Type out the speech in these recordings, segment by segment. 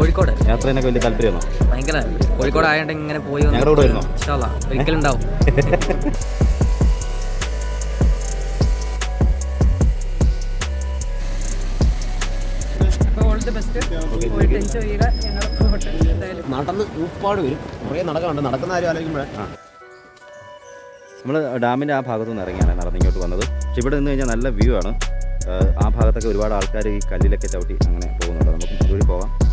കോഴിക്കോട്? യാത്രേനൊക്കെ വലിയ താല്പര്യമാണോ? ഭയങ്കര കോഴിക്കോട് ആയതുകൊണ്ട് ഇങ്ങനെ പോയി ഞങ്ങളുടെ കൂടെ വരുന്നോ? പോകട്ടെ എന്തായാലും നടന്ന് ഒരുപാട് വരും. കുറേ നടക്കാനുണ്ട്. നടക്കുന്ന കാര്യം ആലോചിക്കുമ്പോഴേ. നമ്മൾ ഡാമിന്റെ ആ ഭാഗത്തു നിന്ന് ഇറങ്ങിയാണ് നടന്നിങ്ങോട്ട് വന്നത്. പക്ഷെ ഇവിടെ നിന്ന് കഴിഞ്ഞാൽ നല്ല വ്യൂ ആണ്. ആ, ഭാഗത്തൊക്കെ ഒരുപാട് ആൾക്കാർ ഈ കല്ലിലൊക്കെ ചവിട്ടി അങ്ങനെ പോകുന്നുണ്ട്. നമുക്ക് ഇതുവഴി പോവാം.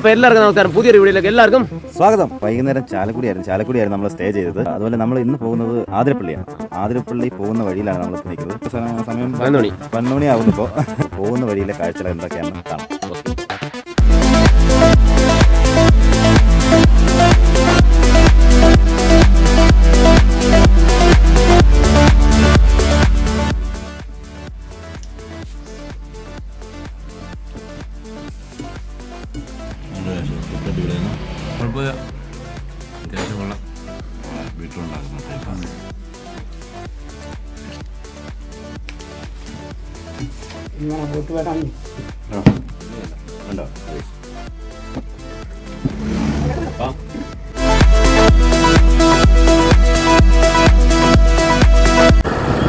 അപ്പോൾ എല്ലാവർക്കും നമസ്കാരം. പുതിയൊരു വീഡിയോയിലേക്ക് എല്ലാവർക്കും സ്വാഗതം. വൈകുന്നേരം ചാലക്കുടിയായിരുന്നു. ചാലക്കുടിയായിരുന്നു നമ്മൾ സ്റ്റേ ചെയ്തത്. അതുപോലെ നമ്മൾ ഇന്ന് പോകുന്നത് ആതിരപ്പള്ളിയാണ്. ആതിരപ്പള്ളി പോകുന്ന വഴിയിലാണ് നമ്മൾ നിൽക്കുന്നത്. സമയം- പതിനൊന്ന് മണി. ഇപ്പോൾ പോകുന്ന വഴിയിലെ കാഴ്ചകൾ എന്തൊക്കെയാണ് കാണാം. ഉണ്ടോ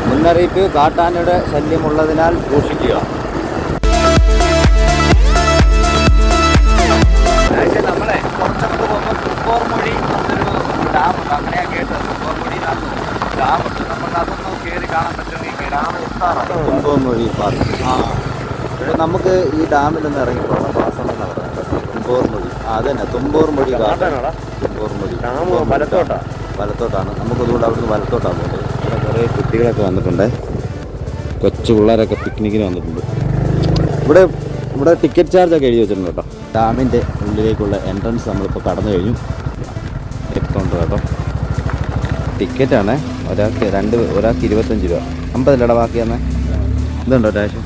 മുന്നറിയിപ്പ് കാട്ടാനയുടെ ശല്യമുള്ളതിനാൽ സൂക്ഷിക്കുക. നമുക്ക് ഈ ഡാമിൽ നിന്ന് ഇറങ്ങി പോകാം പാസ്സൊന്നും നടത്താൻ തുമ്പോർമൊഴി. ആ അതന്നെ തുമ്പോർമൊഴി തുമ്പോർ മൊഴി വലത്തോട്ടാണ്. നമുക്കതുകൊണ്ട് അവിടുന്ന് വലത്തോട്ടാണ് പോകുന്നത് ഇവിടെ കുറേ കുട്ടികളൊക്കെ വന്നിട്ടുണ്ട്. കൊച്ചു പിള്ളേരൊക്കെ പിക്നിക്കിന് വന്നിട്ടുണ്ട്. ഇവിടെ ഇവിടെ ടിക്കറ്റ് ചാർജ് ഒക്കെ എഴുതി വെച്ചിട്ടുണ്ട് കേട്ടോ. ഡാമിന്റെ ഉള്ളിലേക്കുള്ള എൻട്രൻസ് നമ്മളിപ്പോൾ കടന്നു കഴിഞ്ഞു. എത്തുന്നുണ്ട് കേട്ടോ. ടിക്കറ്റാണ് ഒരാൾക്ക് രണ്ട് ഒരാൾക്ക് ഇരുപത്തഞ്ച് രൂപ. അമ്പതിലട ബാക്കി തന്നെ ഇതുണ്ടോ ഡാഷ്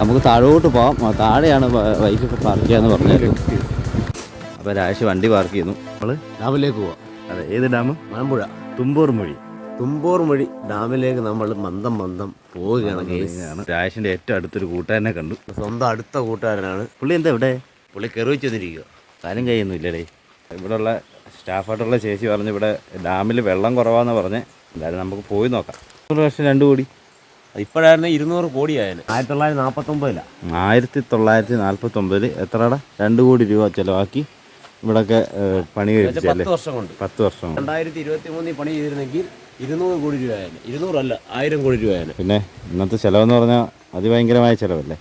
നമുക്ക് താഴോട്ട് പോവാം. ആ, താഴെയാണ് വൈഫ് പാർക്ക് ചെയ്യാന്ന് പറഞ്ഞത്. അപ്പോൾ രാശി വണ്ടി പാർക്ക് ചെയ്യുന്നു. നമ്മൾ ഡാമിലേക്ക് പോവാം. അതെ ഏത് ഡാം? മലമ്പുഴ തുമ്പൂർ മൊഴി. തുമ്പോർ മൊഴി ഡാമിലേക്ക് നമ്മൾ മന്ദം മന്ദം പോവുകയാണ് രാശിന്റെ ഏറ്റവും അടുത്തൊരു കൂട്ടുകാരനെ കണ്ടു. സ്വന്തം അടുത്ത കൂട്ടുകാരനാണ്. പുള്ളി എന്താ ഇവിടെ? പുള്ളി കയറി വെച്ചിരിക്കുക കാര്യം കഴിയൊന്നും ഇല്ലടേ. ഇവിടെയുള്ള സ്റ്റാഫായിട്ടുള്ള ചേച്ചി പറഞ്ഞു ഇവിടെ ഡാമിൽ വെള്ളം കുറവാന്ന് പറഞ്ഞ്. എന്തായാലും നമുക്ക് പോയി നോക്കാം. ഒരു വർഷം രണ്ട് കോടി. ഇപ്പോഴായിരുന്നു ഇരുന്നൂറ് കോടിയായാലും ആയിരത്തി തൊള്ളായിരത്തി നാൽപ്പത്തൊമ്പതിലാണ് ആയിരത്തി തൊള്ളായിരത്തി നാൽപ്പത്തി ഒമ്പതിൽ എത്രടാ? രണ്ട് കോടി രൂപ ചിലവാക്കി ഇവിടെയൊക്കെ ഏഹ്, പണി കഴിപ്പിച്ചല്ലേ പത്ത് വർഷം കൊണ്ട്. പത്ത് വർഷം കൊണ്ട്. രണ്ടായിരത്തി ഇരുപത്തി മൂന്നിൽ പണി ചെയ്തിരുന്നെങ്കിൽ ഇരുന്നൂറ് കോടി രൂപ ആയാലും. ഇരുന്നൂറല്ല ആയിരം കോടി രൂപ ആയാലും. പിന്നെ ഇന്നത്തെ ചിലവെന്ന് പറഞ്ഞാൽ അതിഭയങ്കരമായ ചിലവല്ലേ?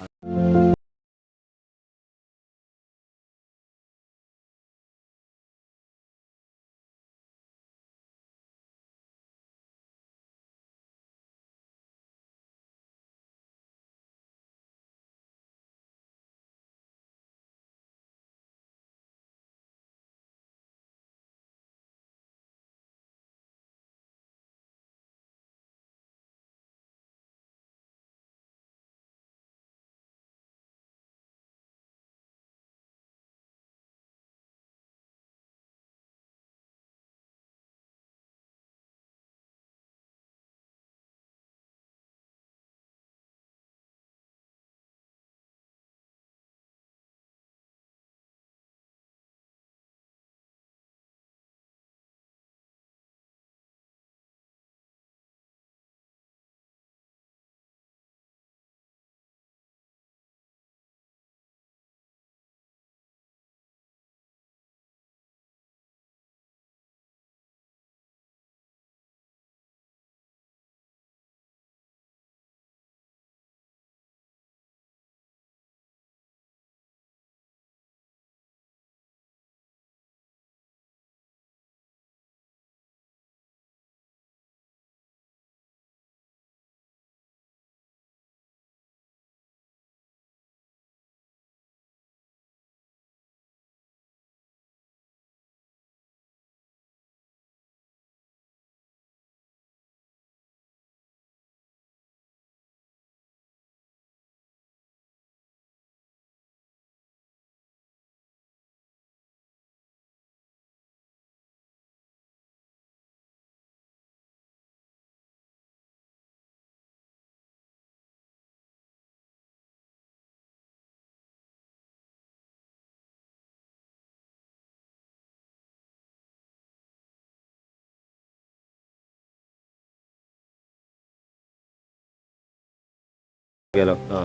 കേലോ ആ.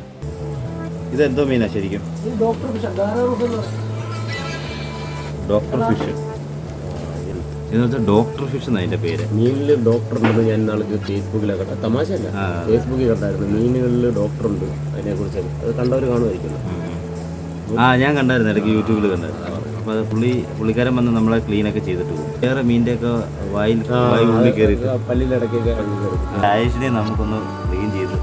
ഇതെന്തോ മീനാ ശരിക്കും? ഡോക്ടർ ഫിഷ് ഇന്നത്തെ ഡോക്ടർ ഫിഷ് എന്നാ അതിന്റെ പേര്? മീനിൽ ഡോക്ടർ ഉണ്ടെന്ന് ഞാൻ നാളെ ഫേസ്ബുക്കിലൊക്കെ കണ്ട തമാശയല്ല. ആ. ഫേസ്ബുക്കിൽ കണ്ടായിരുന്നു. മീനുകളിൽ ഡോക്ടർ ഉണ്ട്. അതിനെ കുറിച്ച് അത് കണ്ടവർ കാണുമായിരിക്കും ആ ഞാൻ കണ്ടായിരുന്നു. ഇടയ്ക്ക് യൂട്യൂബിൽ കണ്ടായിരുന്നു. അപ്പോൾ അത് പുള്ളി പുള്ളിക്കാരൻ വന്ന് നമ്മളെ ക്ലീൻ ഒക്കെ ചെയ്തിട്ട് പോകും. വേറെ മീന്റെ ഒക്കെ വായിൽ വായി ഉള്ളിൽ കയറിയിട്ട്. ആയുഷിനെ നമുക്കൊന്ന് ക്ലീൻ ചെയ്ത്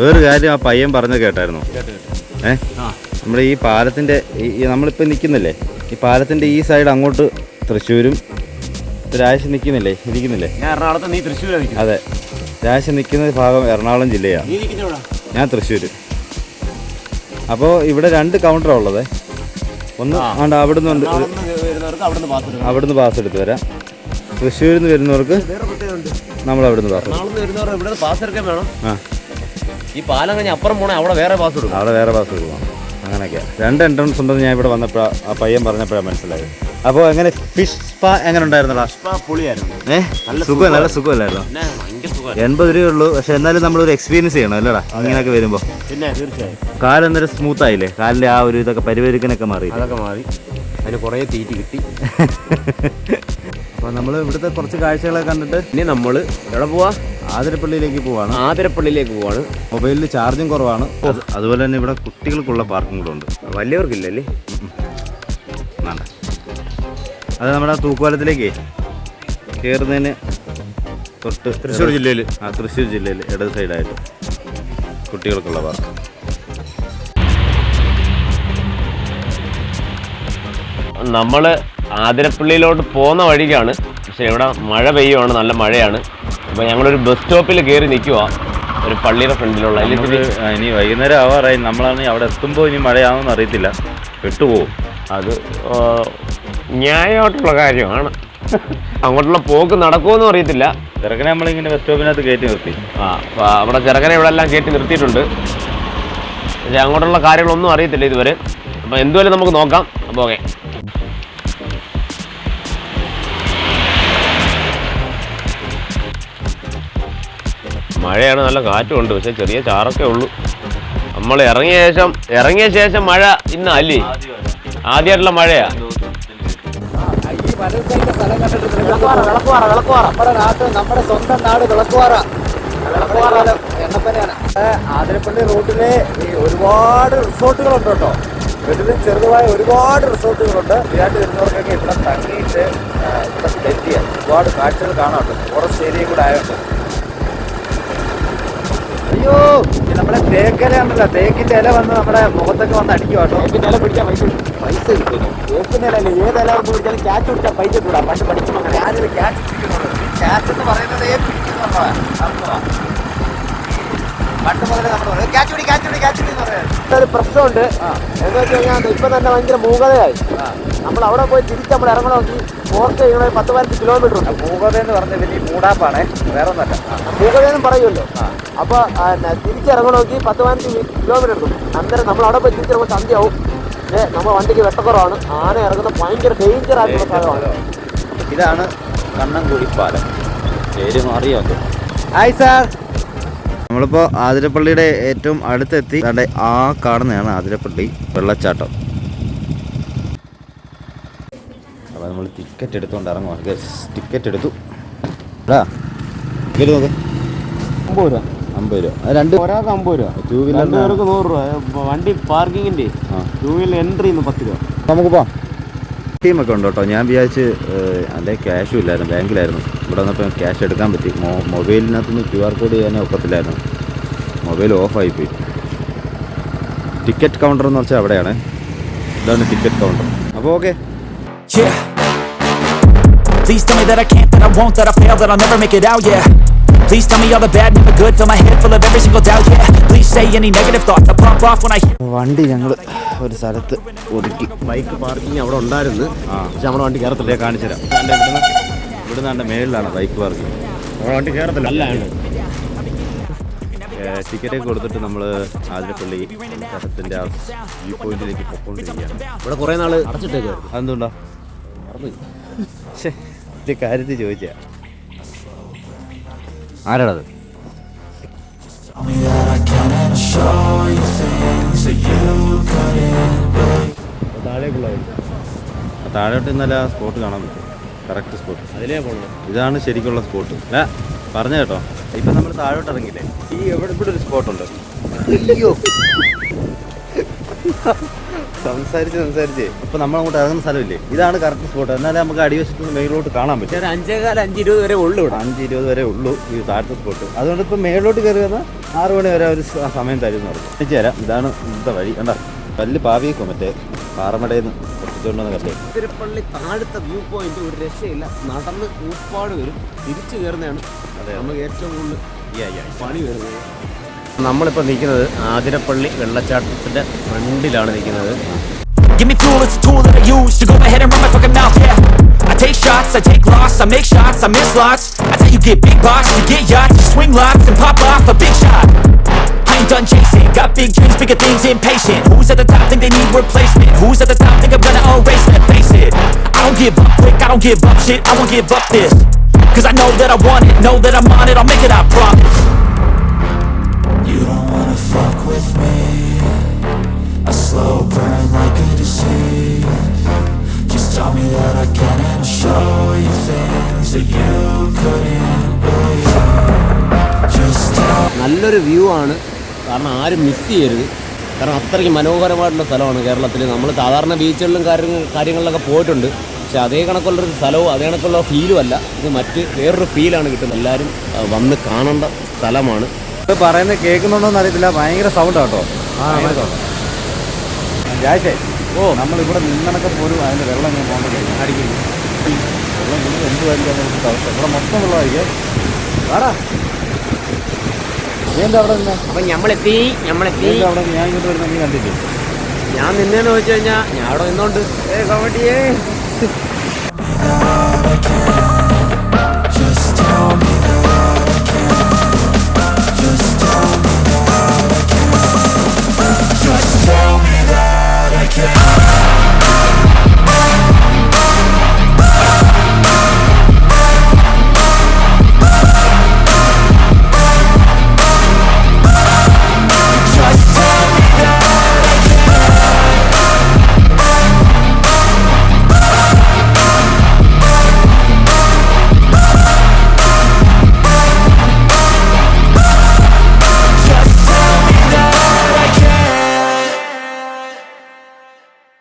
വേറൊരു കാര്യം ആ പയ്യൻ പറഞ്ഞ കേട്ടായിരുന്നു. ഏ? നമ്മുടെ ഈ പാലത്തിന്റെ ഈ നമ്മളിപ്പോൾ നിൽക്കുന്നില്ലേ? ഈ പാലത്തിന്റെ ഈ സൈഡ് അങ്ങോട്ട് തൃശ്ശൂരും രാശി നിൽക്കുന്നില്ലേ? ഇരിക്കുന്നില്ലേ? ഞാൻ എറണാകുളത്ത് നീ തൃശ്ശൂരാണ് അതെ. രാശി നിൽക്കുന്ന ഭാഗം എറണാകുളം ജില്ലയാണ് ഞാൻ തൃശ്ശൂർ അപ്പോൾ ഇവിടെ രണ്ട് കൗണ്ടറാണ് ഉള്ളത്. ഒന്ന്. ആണ്ട് അവിടുന്ന് ഉണ്ട് നിന്ന് അവിടെ നിന്ന് പാസ് എടുക്കണം അവിടുന്ന് പാസ് എടുത്ത് വരാം. തൃശ്ശൂരിൽ നിന്ന് വരുന്നവർക്ക് നമ്മൾ അവിടുന്ന് പാസ് വേണം. ആ. ഈ പാലം കഴിഞ്ഞ അപ്പുറം പോണേ അവിടെ വേറെ പാസ് കൊടുക്കും അവിടെ വേറെ പാസ് എടുക്കണം അങ്ങനെയൊക്കെ. രണ്ട് എൻട്രൻസ് ഉണ്ടെന്ന് ഞാൻ ഇവിടെ വന്നപ്പോഴാണ് ആ പയ്യൻ പറഞ്ഞപ്പോഴാണ് മനസ്സിലായത്. അപ്പോൾ എങ്ങനെ ഫിഷ് സ്പാ എങ്ങനെ ഉണ്ടായിരുന്നടാ? ഇപ്പൊ പുളിയായിരുന്നു. നല്ല സുഖം നല്ല സുഖമല്ലായിരുന്നോ? എൺപത് രൂപയേ ഉള്ളൂ. പക്ഷെ എന്നാലും നമ്മളൊരു എക്സ്പീരിയൻസ് ചെയ്യണം അല്ലടാ? അങ്ങനെയൊക്കെ വരുമ്പോൾ പിന്നെ തീർച്ചയായും. കാലന്നേരം സ്മൂത്ത് ആയില്ലേ? കാലിലെ ആ ഒരു ഇതൊക്കെ പരിവരിക്കനൊക്കെ മാറി. അതൊക്കെ മാറി. അതിന് കുറേ തീറ്റി കിട്ടി. അപ്പോൾ നമ്മൾ ഇവിടുത്തെ കുറച്ച് കാഴ്ചകളെ കണ്ടിട്ട് ഇനി നമ്മൾ എവിടെ പോവാ? ആതിരപ്പള്ളിയിലേക്ക് പോവാണ്. ആതിരപ്പള്ളിയിലേക്ക് പോവാണ്. മൊബൈലിൽ ചാർജും കുറവാണ്. അതുപോലെ തന്നെ ഇവിടെ കുട്ടികൾക്കുള്ള പാർക്കും കൂടെ ഉണ്ട്. വലിയവർക്കില്ലല്ലേ? വേണ്ട അത് നമ്മുടെ തൂക്കുപാലത്തിലേക്ക് കയറുന്നതിന് തൊട്ട് തൃശ്ശൂർ ജില്ലയിൽ ആ തൃശ്ശൂർ ജില്ലയിൽ ഇടത് സൈഡായിട്ട് കുട്ടികൾക്കുള്ള പാർക്ക്. നമ്മൾ ആതിരപ്പള്ളിയിലോട്ട് പോകുന്ന വഴിക്കാണ്. പക്ഷെ ഇവിടെ മഴ പെയ്യുവാണ് നല്ല മഴയാണ്. അപ്പോൾ ഞങ്ങളൊരു ബസ് സ്റ്റോപ്പിൽ കയറി നിൽക്കുക ഒരു പള്ളിയുടെ ഫ്രണ്ടിലുള്ള. ഇനി വൈകുന്നേരം ആവാറായി. നമ്മളാണ് അവിടെ എത്തുമ്പോൾ ഇനി മഴയാണെന്ന് അറിയത്തില്ല. വിട്ടുപോകും അത് ന്യായമായിട്ടുള്ള കാര്യമാണ്. അങ്ങോട്ടുള്ള പോക്ക് നടക്കുമെന്നും അറിയത്തില്ല. ചെറുക്കനെ നമ്മളിങ്ങനെ ബസ് സ്റ്റോപ്പിനകത്ത് കയറ്റി നിർത്തി. ആ അവിടെ ചെറുക്കനെ ഇവിടെ എല്ലാം കയറ്റി നിർത്തിയിട്ടുണ്ട്. പക്ഷേ അങ്ങോട്ടുള്ള കാര്യങ്ങളൊന്നും അറിയത്തില്ല ഇതുവരെ. അപ്പോൾ എന്തുവരെ നമുക്ക് നോക്കാം. അപ്പോൾ ഓക്കെ. മഴയാണ് നല്ല കാറ്റും ഉണ്ട്. പക്ഷെ ചെറിയ ചാറൊക്കെ ഉള്ളൂ. നമ്മൾ ഇറങ്ങിയ ശേഷം ഇറങ്ങിയ ശേഷം മഴ ഇന്ന് അല്ലേ? ആദ്യമായിട്ടുള്ള മഴയാ. നമ്മുടെ സ്വന്തം നാട് വിളക്കുവാറ ആതിരപ്പള്ളി റൂട്ടിലെ ഒരുപാട് റിസോർട്ടുകളുണ്ട് കേട്ടോ വീട്ടിലും ചെറുതുമായ ഒരുപാട് റിസോർട്ടുകളുണ്ട് ഇതിനായിട്ട് വരുന്നവർക്കൊക്കെ ഇവിടെ തങ്ങിയിട്ട് ഇവിടെ സ്പെൻഡ് ഒരുപാട് കാഴ്ചകൾ കാണാറുണ്ട് ഫോറസ്റ്റ് ഏരിയ കൂടെ ആയതുകൊണ്ട് അയ്യോ നമ്മളെ നമ്മുടെ തേക്കില ഉണ്ടല്ലോ. തേക്കിന്റെ ഇല വന്ന് നമ്മുടെ മുഖത്തൊക്കെ വന്ന് അടിക്കും കേട്ടോ. തേക്കിന്റെ ഇല പിടിക്കാൻ പൈസ പൈസ കിട്ടുന്നു തേക്കിന്റെ ഇല ഏത് ഇല വന്ന് പിടിച്ചാലും ക്യാച്ച് പിടിച്ചാൽ പൈസ കൂടാ. പക്ഷെ പഠിച്ചു ഞാനിത് ക്യാച്ച് പിടിക്കുന്നുള്ളൂ ക്യാച്ച് എന്ന് പറയുന്നത് പിടിക്കുന്നുള്ളതാണ് പണ്ട് മുതലേ നമ്മൾ പറയും ക്യാച്ച് പിടി ക്യാച്ച് പിടി ക്യാച്ച് പിടി എന്ന് പറയാം. ഒരു പ്രശ്നമുണ്ട്. എന്ന് വെച്ച് കഴിഞ്ഞാൽ ഇപ്പൊ തന്നെ ഭയങ്കര മൂകതയായി. നമ്മൾ അവിടെ പോയി തിരിച്ച് നമ്മൾ ഇറങ്ങണമെങ്കിൽ ഫോർത്ത് ചെയ്യണ പത്ത് പതിനഞ്ച് കിലോമീറ്റർ ഉണ്ട്. മൂകത എന്ന് പറഞ്ഞ വലിയ മൂടാപ്പാണ്. വേറെ ഒന്നല്ല മൂകത എന്ന് പറയുമല്ലോ. അപ്പൊ തിരിച്ചിറങ്ങണമെങ്കിൽ പത്ത് പതിനഞ്ച് കിലോമീറ്റർ എടുക്കും. അന്നേരം നമ്മൾ അവിടെ പോയി തിരിച്ചിറങ്ങുമ്പോൾ സന്ധ്യയാവും. പക്ഷേ നമ്മുടെ വണ്ടിക്ക് വെട്ടക്കുറവാണ്. ആന ഇറങ്ങുന്ന ഭയങ്കര ഡേഞ്ചർ ആയിട്ടുള്ള സ്ഥലമാണ്. ഇതാണ് കണ്ണൻകുടി പാലം. പേര് മാറിയോ ഹായ് സാർ നമ്മളിപ്പോൾ ആതിരപ്പള്ളിയുടെ ഏറ്റവും അടുത്തെത്തി. ദാണ്ടെ ആ കാണുന്നതാണ് ആതിരപ്പള്ളി വെള്ളച്ചാട്ടം. അപ്പോൾ നമ്മൾ ടിക്കറ്റ് എടുത്തുകൊണ്ട് ഇറങ്ങുവാണ് ടിക്കറ്റ് എടുത്തു. എടാ ടിക്കറ്റ് നോക്ക്. അമ്പത് രൂപ. അമ്പത് രൂപ. രണ്ട് ഒരാൾക്ക് അമ്പത് രൂപ. ടൂ വീലറിന് നൂറ് രൂപ. വണ്ടി പാർക്കിങ്ങിന്റെ ടൂ വീലർ എൻട്രി പത്ത് രൂപ. നമുക്ക് പോവാം. ടീമൊക്കെ ഉണ്ട് കേട്ടോ. ഞാൻ വിചാരിച്ച് അല്ലെ ക്യാഷും ഇല്ലായിരുന്നു. ബാങ്കിലായിരുന്നു ഇവിടെ വന്നപ്പോൾ ക്യാഷ് എടുക്കാൻ പറ്റി. മൊ മൊബൈലിനകത്തുനിന്ന് ക്യു ആർ കോഡ് ചെയ്യാനേ ഒക്കത്തില്ലായിരുന്നു മൊബൈൽ പോയി ടിക്കറ്റ് കൗണ്ടർ എന്ന് വെച്ചാൽ അവിടെയാണ്. ഇതാണ് ടിക്കറ്റ് കൗണ്ടർ അപ്പോൾ okay Please tell me that I can't, that I won't, that I fail, that I'll never make it out, yeah. Please tell me all the bad, never good, fill my head full of every single doubt, yeah. Please say any negative thoughts, I pop off when I hear. വണ്ടി ഞങ്ങൾ ഒരു സ്ഥലത്ത് ഒതുക്കി. Bike parking അവിടെ ഉണ്ടായിരുന്നു. പക്ഷെ നമ്മുടെ വണ്ടി കയറത്തില്ല ഇതേ കാണിച്ചു തരാം. ദാണ്ടെ ഇവിടുന്ന് ഇവിടുന്ന് എന്റെ മേളിലാണ് ബൈക്ക് പാർക്കിംഗ്. നമ്മുടെ വണ്ടി കയറത്തില്ല ടിക്കറ്റൊക്കെ കൊടുത്തിട്ട് നമ്മൾ ആതിരപ്പള്ളി സ്ഥലത്തിന്റെ ആ വ്യൂ പോയിന്റിലേക്ക് പൊക്കോണ്ടിരിക്കുകയാണ്. ഇവിടെ കുറേ നാൾ അടച്ചിട്ടേക്കായിരുന്നു അതെന്തുകൊണ്ടാ ഇത് കാര്യത്തിൽ ചോദിച്ചാ ആരാടത്? താഴോട്ട് ഇന്നലെ ആ സ്പോട്ട് കാണാൻ പറ്റും. കറക്റ്റ് സ്പോട്ട് അതിലേ ഇതാണ് ശരിക്കുള്ള സ്പോട്ട്. അല്ല? പറഞ്ഞു കേട്ടോ. ഇപ്പം നമ്മൾ താഴോട്ട് ഇറങ്ങില്ലേ ഈ എവിടെ ഇവിടെ ഒരു സ്പോട്ടുണ്ട് അയ്യോ. സംസാരിച്ച് സംസാരിച്ച് ഇപ്പൊ നമ്മൾ അങ്ങോട്ട് ഇറങ്ങുന്ന സ്ഥലമില്ലേ? ഇതാണ് കറക്റ്റ് സ്പോട്ട് എന്നാലേ നമുക്ക് അടിവശത്ത് നിന്ന് മേളിലോട്ട് കാണാൻ പറ്റും. അഞ്ചേകാല അഞ്ച് ഇരുപത് വരെ ഉള്ളു ഇവിടെ. അഞ്ച് ഇരുപത് വരെ ഉള്ളൂ ഈ താഴത്തെ സ്പോട്ട് അതുകൊണ്ട് ഇപ്പൊ മേളിലോട്ട് കയറി വന്നാൽ ആറു മണി വരെ ഒരു സമയം തരും എന്ന് പറഞ്ഞു തരാം ഇതാണ് ഇന്നത്തെ വഴി. കണ്ട? കല്ല് പാവിയേക്കും മറ്റേ പാറമടയിൽ നിന്ന് പൊട്ടിച്ചുകൊണ്ടുവന്ന കല്ലേ. തിരുപ്പള്ളി താഴത്തെ വ്യൂ പോയിന്റ് ഒരു രക്ഷയില്ല. നടന്ന് ഊപ്പാട് വരും. തിരിച്ചു കയറുന്നതാണ് അതെ. നമുക്ക് ഏറ്റവും കൂടുതൽ പണി വരുന്നത്. നമ്മളിപ്പോൾ നിൽക്കുന്നത് ആതിരപ്പള്ളി വെള്ളച്ചാട്ടത്തിന്റെ ഫ്രണ്ടിലാണ് നിൽക്കുന്നത് Give me fuel, it's a tool that I use to go ahead and run my fucking mouth, yeah. I take shots, I take loss, I make shots, I miss lots. I tell you get big box, you get yachts, you swing lots and pop off a big shot. I ain't done chasing, got big dreams, bigger things, impatient. Who's at the top think they need replacement? Who's at the top think I'm gonna erase that? Face it, I don't give up quick, I don't give up shit, I won't give up this. Cause I know that I want it, know that I'm on it, I'll make it, I promise. With me. A slow burn like a disease. Just tell me that I can and I'll show you things that you couldn't believe. Just tell നല്ലൊരു view ആണ്. കാരണം ആരും miss ചെയ്യരുത്. കാരണം അത്രയ്ക്ക് മനോഹരമായിട്ടുള്ള സ്ഥലമാണ് കേരളത്തിൽ നമ്മൾ സാധാരണ ബീച്ചുകളിലും കാര്യങ്ങൾ കാര്യങ്ങളിലൊക്കെ പോയിട്ടുണ്ട്. പക്ഷേ അതേ കണക്കുള്ളൊരു സ്ഥലവും അതേ കണക്കുള്ള ഫീലും അല്ല. ഇത് മറ്റ് വേറൊരു ഫീലാണ് കിട്ടുന്നത്. എല്ലാവരും വന്ന് കാണേണ്ട സ്ഥലമാണ്. ഇത് പറയുന്നത് കേൾക്കുന്നുണ്ടോന്ന് അറിയത്തില്ല ഭയങ്കര സൗണ്ട് കേട്ടോ. ജാശേ ഓ. നമ്മൾ ഇവിടെ നിന്നണക്കെ പോലും അതിന്റെ വെള്ളം ഞാൻ പോകേണ്ട അടിക്കുന്നു വെള്ളം കൊണ്ട് എന്തുമായിരിക്കും നമുക്ക് അവസ്ഥ. ഇവിടെ മൊത്തം വെള്ളമായിരിക്കും വേടാ. നീ എന്താ അവിടെ നിന്നെ? അപ്പം അവിടെ ഞാൻ ഇങ്ങോട്ട് വരുന്ന നീ കണ്ടില്ലേ? ഞാൻ നിന്നേന്ന് ചോദിച്ചു കഴിഞ്ഞാ ഞാൻ അവിടെ നിന്നോണ്ട്. ഏ കോമഡിയേ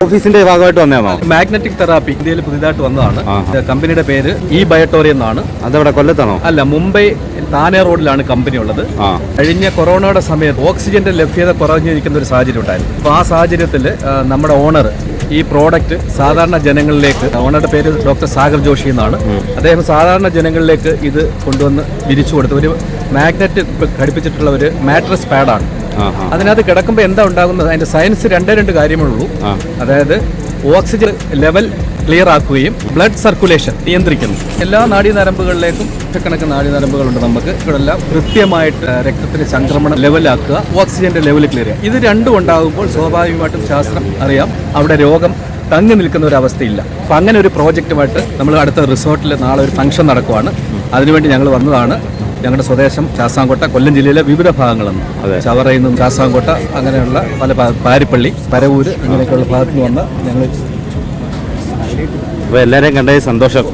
ഓഫീസിന്റെ ഭാഗമായിട്ട് വന്നതാണോ മാഗ്നറ്റിക് തെറാപ്പി ഇന്ത്യയിൽ പുതിയതായിട്ട് വന്നതാണ്. കമ്പനിയുടെ പേര് ഇ ബയോട്ടോറിയം എന്നാണ്. അതവിടെ കൊല്ലത്താണോ? അല്ല മുംബൈ താനേ റോഡിലാണ് കമ്പനി ഉള്ളത് കഴിഞ്ഞ കൊറോണയുടെ സമയത്ത് ഓക്സിജന്റെ ലഭ്യത കുറഞ്ഞിരിക്കുന്ന ഒരു സാഹചര്യം ഉണ്ടായിരുന്നു. അപ്പോൾ ആ സാഹചര്യത്തിൽ നമ്മുടെ ഓണർ ഈ പ്രോഡക്റ്റ് സാധാരണ ജനങ്ങളിലേക്ക് ഓണറുടെ പേര് ഡോക്ടർ സാഗർ ജോഷി എന്നാണ്. അദ്ദേഹം സാധാരണ ജനങ്ങളിലേക്ക് ഇത് കൊണ്ടുവന്ന് വിരിച്ചു കൊടുത്തു ഒരു മാഗ്നറ്റ് ഘടിപ്പിച്ചിട്ടുള്ള ഒരു മാട്രസ് പാഡാണ്. അതിനകത്ത് കിടക്കുമ്പോൾ എന്താ ഉണ്ടാകുന്നത്? അതിന്റെ സയൻസ് രണ്ടേ രണ്ട് കാര്യമുള്ളൂ. അതായത് ഓക്സിജൻ ലെവൽ ക്ലിയർ ആക്കുകയും ബ്ലഡ് സർക്കുലേഷൻ നിയന്ത്രിക്കുന്നു. എല്ലാ നാഡീനരമ്പുകളിലേക്കും ലക്ഷക്കണക്കിന് നാഡീനരമ്പുകളുണ്ട് നമുക്ക്. ഇവിടെല്ലാം കൃത്യമായിട്ട് രക്തത്തിന് രക്തത്തിന്റെ സംക്രമണം ലെവലാക്കുക ഓക്സിജന്റെ ലെവൽ ക്ലിയർ ചെയ്യുക. ഇത് രണ്ടും ഉണ്ടാകുമ്പോൾ സ്വാഭാവികമായിട്ടും ശാസ്ത്രം അറിയാം. അവിടെ രോഗം തങ്ങി നിൽക്കുന്ന ഒരു അവസ്ഥയില്ല. അപ്പം അങ്ങനെ ഒരു പ്രോജക്റ്റുമായിട്ട് നമ്മൾ അടുത്ത റിസോർട്ടിൽ നാളെ ഒരു ഫംഗ്ഷൻ നടക്കുവാണ്. അതിനുവേണ്ടി ഞങ്ങൾ വന്നതാണ്. ഞങ്ങളുടെ സ്വദേശം ശാസാംകോട്ട കൊല്ലം ജില്ലയിലെ വിവിധ ഭാഗങ്ങളാണ് ചവറയിൽ നിന്നും ചാസാങ്കോട്ട അങ്ങനെയുള്ള പല പാരിപ്പള്ളി പരവൂര് ഇങ്ങനെയൊക്കെയുള്ള ഭാഗത്ത് നിന്ന് വന്ന ഞങ്ങൾ അപ്പോൾ എല്ലാവരെയും കണ്ടതിൽ സന്തോഷം.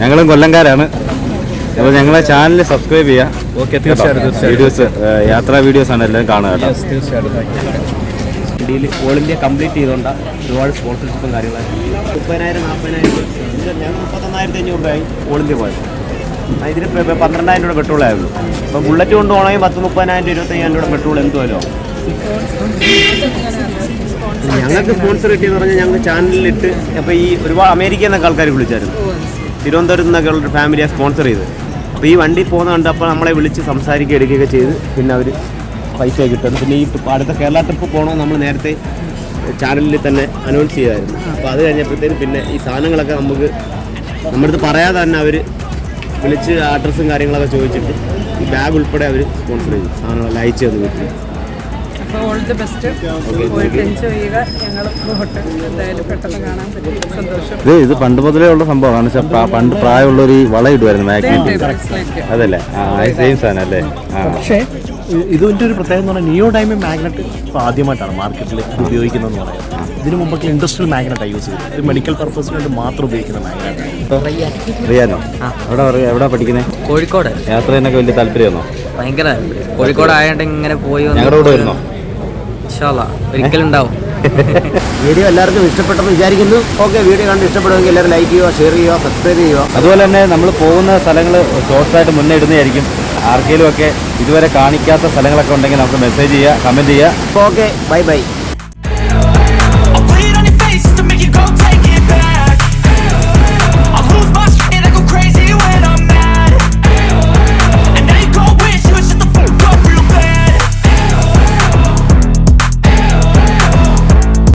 ഞങ്ങളും കൊല്ലംകാരാണ്. അപ്പോൾ ഞങ്ങളെ ചാനൽ സബ്സ്ക്രൈബ് ചെയ്യുക ഓക്കെ തീർച്ചയായിട്ടും വീഡിയോസ് യാത്രാ വീഡിയോസ് ആണ് എല്ലാവരും കാണുക കേട്ടോ. തീർച്ചയായിട്ടും. ഇന്ത്യയിൽ ഓൾ ഇന്ത്യ കംപ്ലീറ്റ് ചെയ്തുകൊണ്ടാണ് ഒരുപാട് സ്പോൺസർഷിപ്പും കാര്യങ്ങളായിരുന്നു മുപ്പതിനായിരം നാൽപ്പതിനായിരം ഞങ്ങൾ മുപ്പത്തൊന്നായിരത്തി അഞ്ഞൂറ് രൂപയായി. ഓൾ ഇന്ത്യ പോയത്. ഇതിന് പന്ത്രണ്ടായിരം രൂപ പെട്രോൾ ആയുള്ളൂ. അപ്പം ബുള്ളറ്റ് കൊണ്ട് പോകണമെങ്കിൽ പത്ത് മുപ്പതിനായിരം ഇരുപത്തയ്യായിരം രൂപ പെട്രോൾ എന്തുമല്ലോ ഞങ്ങൾക്ക് സ്പോൺസർ കിട്ടിയെന്ന് പറഞ്ഞാൽ ഞങ്ങൾ ചാനലിലിട്ട് അപ്പോൾ ഈ ഒരുപാട് അമേരിക്കയിൽ നിന്നൊക്കെ ആൾക്കാർ വിളിച്ചായിരുന്നു. തിരുവനന്തപുരത്ത് നിന്നൊക്കെ ഉള്ളൊരു ഫാമിലിയെ സ്പോൺസർ ചെയ്ത്. അപ്പോൾ ഈ വണ്ടി പോകുന്ന കണ്ടപ്പോൾ നമ്മളെ വിളിച്ച് സംസാരിക്കുക എടുക്കുകയൊക്കെ ചെയ്ത് പിന്നെ അവർ പൈസ കിട്ടുന്നു പിന്നെ ഈ അടുത്ത കേരള ട്രിപ്പ് പോകണമെന്ന് നമ്മൾ നേരത്തെ ചാനലിൽ തന്നെ അനൗൺസ് ചെയ്തായിരുന്നു. അപ്പോൾ അത് കഴിഞ്ഞപ്പോഴത്തേനും പിന്നെ ഈ സാധനങ്ങളൊക്കെ നമുക്ക് നമ്മുടെ അടുത്ത് പറയാതെ തന്നെ അവർ വിളിച്ച് അഡ്രസ്സും കാര്യങ്ങളൊക്കെ ചോദിച്ചിട്ട് ഈ ബാഗ് ഉൾപ്പെടെ അവർ സ്പോൺസർ ചെയ്തു. സാധനങ്ങളെല്ലാം അയച്ചു തന്നു വീട്ടിൽ അപ്പോൾ ഓൾ ദി ബെസ്റ്റ് പോയിട്ട് എൻജോയ് ചെയ്യുക. ഞങ്ങൾ പോട്ടെ എന്തായാലും പെട്ടെന്ന് കാണാൻ പറ്റി സന്തോഷം. ഇത് ഇത് പണ്ട് മുതലേ ഉള്ള സംഭവമാണ്. പണ്ട് പ്രായമുള്ള ഒരു വള ഇടുമായിരുന്നു മാഗ്നറ്റ് അതല്ലേ? ആ സെയിം സാധനം അല്ലേ? പക്ഷേ ഇതിന്റെ ഒരു പ്രത്യേകത എന്ന് പറഞ്ഞാൽ നിയോ ഡൈമണ്ട് മാഗ്നറ്റ് ഇപ്പോൾ ആദ്യമായിട്ടാണ് മാർക്കറ്റിൽ ഉപയോഗിക്കുന്നതെന്ന് പറയുന്നത് ഇതിനു മുമ്പൊക്കെ ഇൻഡസ്ട്രിയൽ മാഗ്നറ്റാണ് യൂസ് ചെയ്തത് ഒരു മെഡിക്കൽ പർപ്പസിന് വേണ്ടി മാത്രം ഉപയോഗിക്കുന്ന മാഗ്നറ്റാണ് റിയാനോ? എവിടെ പഠിക്കുന്നത് കോഴിക്കോട്. യാത്ര ചെയ്യുന്നൊക്കെ വലിയ താല്പര്യമാണോ ഭയങ്കര. കോഴിക്കോട് ആയതുകൊണ്ട് ഇങ്ങനെ പോയി വന്ന്. ഞങ്ങളുടെ കൂടെ വരുന്നോ? വീഡിയോ എല്ലാവർക്കും ഇഷ്ടപ്പെട്ടെന്ന് വിചാരിക്കുന്നു. ഓക്കെ വീഡിയോ കണ്ട് ഇഷ്ടപ്പെടുമെങ്കിൽ എല്ലാവരും ലൈക്ക് ചെയ്യുക ഷെയർ ചെയ്യുക സബ്സ്ക്രൈബ് ചെയ്യുക. അതുപോലെ തന്നെ നമ്മൾ പോകുന്ന സ്ഥലങ്ങൾ ഷോർട്സായിട്ട് മുന്നേ ഇടുന്നതായിരിക്കും. ആർക്കെങ്കിലും ഒക്കെ ഇതുവരെ കാണിക്കാത്ത സ്ഥലങ്ങളൊക്കെ ഉണ്ടെങ്കിൽ നമുക്ക് മെസ്സേജ് ചെയ്യുക കമന്റ് ചെയ്യുക ഓക്കെ ബൈ ബൈ